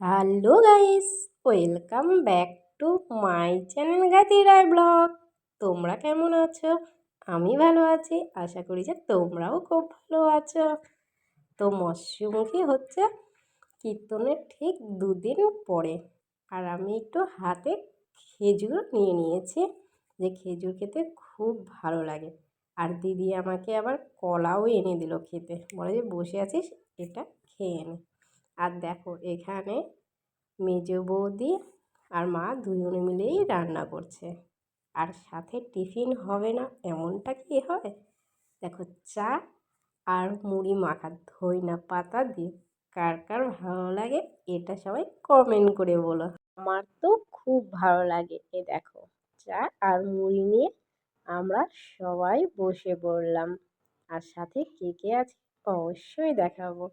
Hello guys, welcome back to my channel Gati Roy blog. তোমরা কেমন আছো? আমি ভালো আছি, আশা করি যে তোমরাও খুব ভালো আছো। তো মৎস্যমুখী হচ্ছে কীর্তনের ঠিক দুদিন পরে, আর আমি একটু হাতে খেজুর নিয়ে নিয়েছি, যে খেজুর খেতে খুব ভালো লাগে। আর দিদি আমাকে আবার কলাও এনে দিল খেতে। বলে যে বসে আছিস, এটা খেয়ে নে। আর দেখো, এখানে মেজ বৌদি আর মা দুজনে মিলেই রান্না করছে। আর সাথে টিফিন হবে না, এমনটা কি হয়? দেখো, চা আর মুড়ি মাখা ধইনা পাতা দিয়ে কার কার ভালো লাগে এটা সবাই কমেন্ট করে বলো। আমার তো খুব ভালো লাগে। এ দেখো, চা আর মুড়ি নিয়ে আমরা সবাই বসে পড়লাম। আর সাথে কে কে আছে অবশ্যই দেখাবো।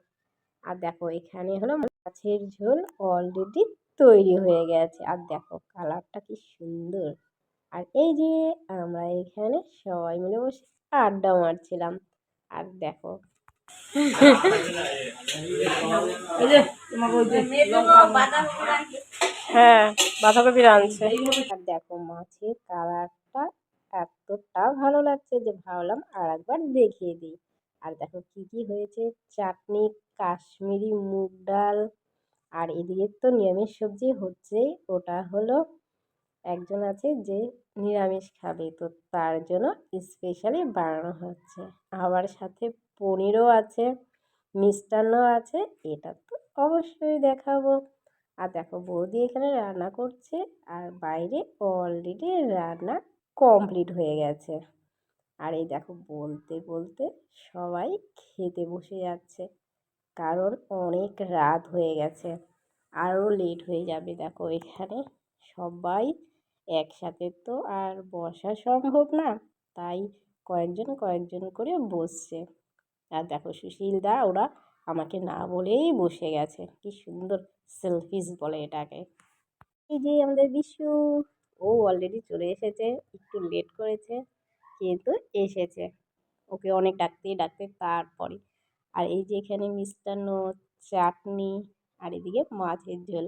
আর দেখো এখানে হলো মাছের ঝোল অলরেডি তৈরি হয়ে গেছে। আর দেখো কালারটা কি সুন্দর। আর এই যে আমরা এখানে সবাই মিলে বসে আড্ডা মারছিলাম। আর দেখো। হ্যাঁ বাঁধাকপি রাঁধছে আর দেখো মাছের কালারটা এতটা ভালো লাগছে যে ভাবলাম আর একবার দেখিয়ে দিই। আর দেখো কী কী হয়েছে? চাটনি, কাশ্মীরি মুগ ডাল, আর এদিকে তো নিরামিষ সবজি হচ্ছেই ওটা হলো একজন আছে যে নিরামিষ খাবে, তো তার জন্য স্পেশালি বানানো হচ্ছে। আবার সাথে পনিরও আছে মিষ্টান্ন আছে, এটা তো অবশ্যই দেখাবো। আর দেখো, বৌদি এখানে রান্না করছে, আর বাইরে অলরেডি রান্না কমপ্লিট হয়ে গেছে। আর এই দেখো বলতে বলতে সবাই খেতে বসে যাচ্ছে। কারণ অনেক রাত হয়ে গেছে আরও লেট হয়ে যাবে দেখো এখানে। সবাই একসাথে তো আর বসা সম্ভব না, তাই কয়েকজন কয়েকজন করে বসছে। আর দেখো সুশীলদা ওরা আমাকে না বলেই বসে গেছে। কি সুন্দর সেলফিস বলে এটাকে। এই যে আমাদের বিশ্ব ও অলরেডি চলে এসেছে, একটু লেট করেছে। কিন্তু এসেছে। ওকে অনেক ডাকতে ডাকতে তারপরে। আর এই যে এখানে মিষ্টান্ন চাটনি আর এদিকে মাছের ঝোল।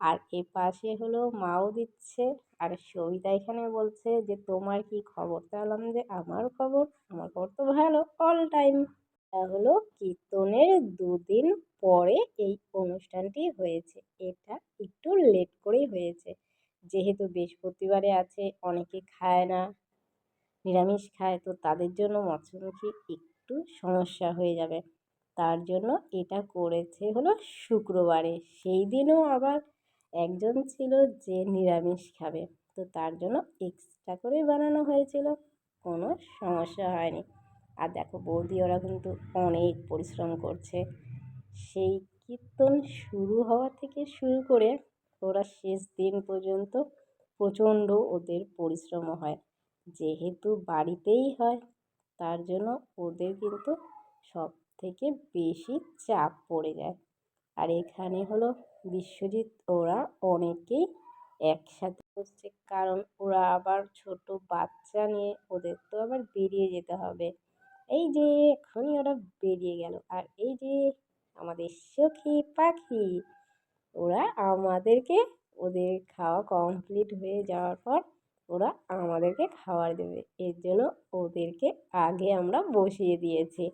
আর এ পাশে হলো মাও দিচ্ছে। আর সবিতা এখানে বলছে যে, তোমার কি খবর? তাহলে যে, আমার খবর? আমার খবর তো ভালো অল টাইম এটা হলো কীর্তনের দুদিন পরে এই অনুষ্ঠানটি হয়েছে। এটা একটু লেট করেই হয়েছে। যেহেতু বৃহস্পতিবারে আছে, অনেকে খায় না। নিরামিষ খায়, তো তাদের জন্য মৎস্যমুখী একটু সমস্যা হয়ে যাবে। তার জন্য এটা করেছে হলো শুক্রবারে। সেই দিনও আবার একজন ছিল যে নিরামিষ খাবে, তো তার জন্য এক্সট্রা করে বানানো হয়েছিল। কোনো সমস্যা হয়নি। আর দেখো, বৌদি ওরা কিন্তু অনেক পরিশ্রম করছে। সেই কীর্তন শুরু হওয়া থেকে শুরু করে ওরা শেষ দিন পর্যন্ত প্রচণ্ড ওদের পরিশ্রমও হয়। যেহেতু বাড়িতেই হয়, তার জন্য ওদের কিন্তু সব থেকে বেশি চাপ পড়ে যায়। আর এখানে হলো বিশ্বজিৎ, ওরা অনেকেই একসাথে বসছে কারণ ওরা আবার ছোট বাচ্চা নিয়ে ওদের তো আবার বেরিয়ে যেতে হবে। এই যে এখনই ওরা বেরিয়ে গেল, আর এই যে আমাদের সখী পাখি, ওরা আমাদেরকে ওদের খাওয়া কমপ্লিট হয়ে যাওয়ার পর ওরা আমাদেরকে খাবার দেবে। এর জন্য ওদেরকে আগে আমরা বসিয়ে দিয়েছি।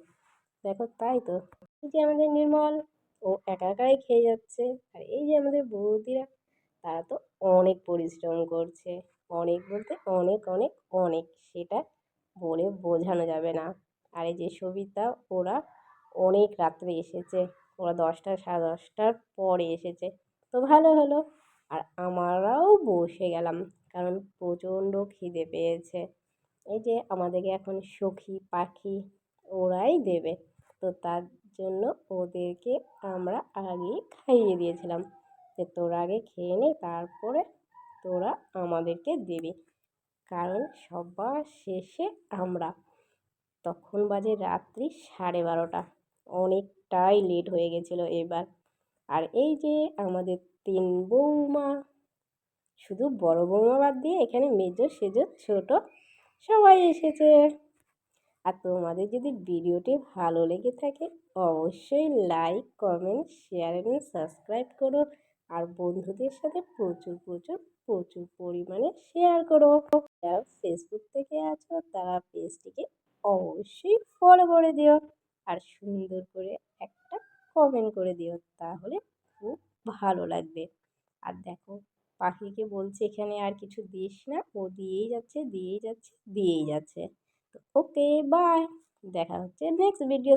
দেখো, তাই তো। এই যে আমাদের নির্মল, ও একা একাই খেয়ে যাচ্ছে। আর এই যে আমাদের বৌদিরা, তারা তো অনেক পরিশ্রম করছে। অনেক বলতে অনেক অনেক অনেক। সেটা বলে বোঝানো যাবে না। আর এই যে সবিতা, ওরা অনেক রাত্রে এসেছে। ওরা দশটা, সাড়ে দশটার পরে এসেছে। তো ভালো হলো। আর আমরাও বসে গেলাম। কারণ প্রচণ্ড খিদে পেয়েছে। এই যে আমাদেরকে এখন সখী, পাখি ওরাই দেবে। তো তার জন্য ওদেরকে আমরা আগেই খাইয়ে দিয়েছিলাম যে তোরা আগে খেয়ে নে, তারপরে তোরা আমাদেরকে দিবি। কারণ সবার শেষে আমরা। তখন বাজে রাত্রি সাড়ে বারোটা। অনেকটাই লেট হয়ে গেছিল এবার। আর এই যে আমাদের তিন বৌমা শুধু বড় বৌমা বাদ দিয়ে এখানে মেজো, সেজো, ছোটো সবাই এসেছে। আর তোমাদের যদি ভিডিওটি ভালো লেগে থাকে, অবশ্যই লাইক কমেন্ট শেয়ার এবং সাবস্ক্রাইব করো। আর বন্ধুদের সাথে প্রচুর প্রচুর প্রচুর পরিমাণে শেয়ার করো। যারা ফেসবুক থেকে আছো, তারা পেজটিকে অবশ্যই ফলো করে দিও। আর সুন্দর করে একটা কমেন্ট করে দিও, তাহলে খুব ভালো লাগবে। আর দেখো পাখিকে বলছে, এখানে আর কিছু দিস না। ও দিয়েই যাচ্ছে দিয়েই যাচ্ছে দিয়েই যাচ্ছে। তো ওকে বাই দেখা হচ্ছে নেক্সট ভিডিও